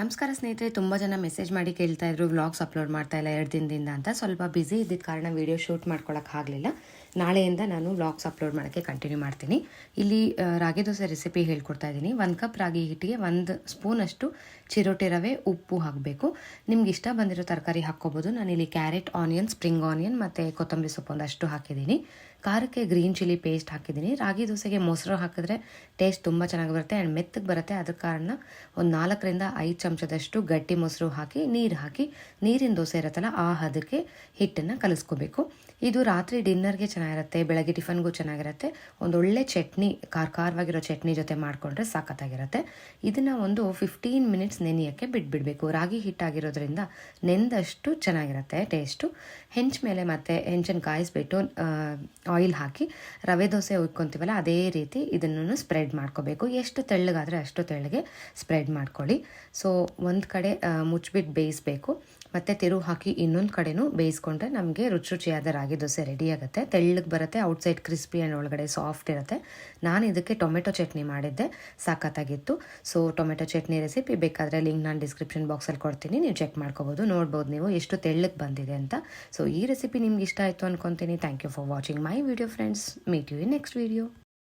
ನಮಸ್ಕಾರ ಸ್ನೇಹಿತರೆ, ತುಂಬ ಜನ ಮೆಸೇಜ್ ಮಾಡಿ ಕೇಳ್ತಾ ಇದ್ರು ವ್ಲಾಗ್ಸ್ ಅಪ್ಲೋಡ್ ಮಾಡ್ತಾ ಇಲ್ಲ ಎರಡು ದಿನದಿಂದ ಅಂತ. ಸ್ವಲ್ಪ ಬ್ಯುಸಿ ಇದ್ದಿದ್ದ ಕಾರಣ ವೀಡಿಯೋ ಶೂಟ್ ಆಗಲಿಲ್ಲ. ನಾಳೆಯಿಂದ ನಾನು ವ್ಲಾಗ್ಸ್ ಅಪ್ಲೋಡ್ ಮಾಡೋಕ್ಕೆ ಕಂಟಿನ್ಯೂ ಮಾಡ್ತೀನಿ. ಇಲ್ಲಿ ರಾಗಿ ದೋಸೆ ರೆಸಿಪಿ ಹೇಳ್ಕೊಡ್ತಾ ಇದ್ದೀನಿ. ಒಂದು ಕಪ್ ರಾಗಿ ಹಿಟ್ಟಿಗೆ ಒಂದು ಸ್ಪೂನಷ್ಟು ಚಿರೋಟಿ ರವೆ, ಉಪ್ಪು ಹಾಕಬೇಕು. ನಿಮ್ಗೆ ಇಷ್ಟ ಬಂದಿರೋ ತರಕಾರಿ ಹಾಕ್ಕೋಬೋದು. ನಾನಿಲ್ಲಿ ಕ್ಯಾರೆಟ್ ಆನಿಯನ್ ಸ್ಪ್ರಿಂಗ್ ಆನಿಯನ್ ಮತ್ತು ಕೊತ್ತಂಬರಿ ಸೊಪ್ಪು ಒಂದಷ್ಟು ಹಾಕಿದ್ದೀನಿ. ಖಾರಕ್ಕೆ ಗ್ರೀನ್ ಚಿಲ್ಲಿ ಪೇಸ್ಟ್ ಹಾಕಿದ್ದೀನಿ. ರಾಗಿ ದೋಸೆಗೆ ಮೊಸರು ಹಾಕಿದ್ರೆ ಟೇಸ್ಟ್ ತುಂಬ ಚೆನ್ನಾಗಿ ಬರುತ್ತೆ ಆ್ಯಂಡ್ ಮೆತ್ತಗೆ ಬರುತ್ತೆ. ಅದ್ರ ಕಾರಣ ಒಂದು ನಾಲ್ಕರಿಂದ ಐದು ಚಮಚದಷ್ಟು ಗಟ್ಟಿ ಮೊಸರು ಹಾಕಿ, ನೀರು ಹಾಕಿ, ನೀರಿನ ದೋಸೆ ಇರುತ್ತಲ್ಲ ಆ ಹದಕ್ಕೆ ಹಿಟ್ಟನ್ನು ಕಲಿಸ್ಕೋಬೇಕು. ಇದು ರಾತ್ರಿ ಡಿನ್ನರ್ಗೆ ಚೆನ್ನಾಗಿರುತ್ತೆ, ಬೆಳಗ್ಗೆ ಟಿಫನ್ಗೂ ಚೆನ್ನಾಗಿರುತ್ತೆ. ಒಂದು ಒಳ್ಳೆ ಚಟ್ನಿ, ಖಾರ, ಖಾರವಾಗಿರೋ ಚಟ್ನಿ ಜೊತೆ ಮಾಡಿಕೊಂಡ್ರೆ ಸಖತ್ತಾಗಿರುತ್ತೆ ಇದನ್ನು ಒಂದು ಫಿಫ್ಟೀನ್ ಮಿನಿಟ್ಸ್ ನೆನೆಯೋಕ್ಕೆ ಬಿಟ್ಬಿಡಬೇಕು. ರಾಗಿ ಹಿಟ್ಟಾಗಿರೋದ್ರಿಂದ ನೆಂದಷ್ಟು ಚೆನ್ನಾಗಿರುತ್ತೆ ಟೇಸ್ಟು ಹೆಂಚ ಮೇಲೆ ಮತ್ತೆ ಹೆಂಚನ್ನು ಕಾಯಿಸ್ಬಿಟ್ಟು ಆಯಿಲ್ ಹಾಕಿ, ರವೆ ದೋಸೆ ಉಯ್ಕೊತೀವಲ್ಲ ಅದೇ ರೀತಿ ಇದನ್ನು ಸ್ಪ್ರೆಡ್ ಮಾಡ್ಕೋಬೇಕು. ಎಷ್ಟು ತೆಳ್ಳಗಾದರೆ ಅಷ್ಟು ತೆಳ್ಳಗೆ ಸ್ಪ್ರೆಡ್ ಮಾಡ್ಕೊಳ್ಳಿ. ಸೊ ಒಂದು ಕಡೆ ಮುಚ್ಚಿಬಿಟ್ಟು ಬೇಯಿಸ್ಬೇಕು. ಮತ್ತು ತಿರುವು ಹಾಕಿ ಇನ್ನೊಂದು ಕಡೆನೂ ಬೇಯಿಸ್ಕೊಂಡ್ರೆ ನಮಗೆ ರುಚಿ ರುಚಿಯಾದ ರಾಗಿ ದೋಸೆ ರೆಡಿ ಆಗುತ್ತೆ. ತೆಳ್ಳಗೆ ಬರುತ್ತೆ ಔಟ್ಸೈಡ್ ಕ್ರಿಸ್ಪಿ ಆ್ಯಂಡ್ ಒಳಗಡೆ ಸಾಫ್ಟ್ ಇರುತ್ತೆ. ನಾನು ಇದಕ್ಕೆ ಟೊಮೆಟೊ ಚಟ್ನಿ ಮಾಡಿದ್ದೆ, ಸಾಕತ್ತಾಗಿತ್ತು. ಸೊ ಟೊಮೆಟೊ ಚಟ್ನಿ ರೆಸಿಪಿ ಬೇಕಾದರೆ ಲಿಂಕ್ ನಾನು ಡಿಸ್ಕ್ರಿಪ್ಷನ್ ಬಾಕ್ಸಲ್ಲಿ ಕೊಡ್ತೀನಿ, ನೀವು ಚೆಕ್ ಮಾಡ್ಕೋಬೋದು, ನೋಡ್ಬೋದು ನೀವು ಎಷ್ಟು ತೆಳ್ಳಗೆ ಬಂದಿದೆ ಅಂತ. ಸೊ ಈ ರೆಸಿಪಿ ನಿಮ್ಗೆ ಇಷ್ಟ ಆಯಿತು ಅನ್ಕೊತೀನಿ. Thank you for watching my video friends meet you in next video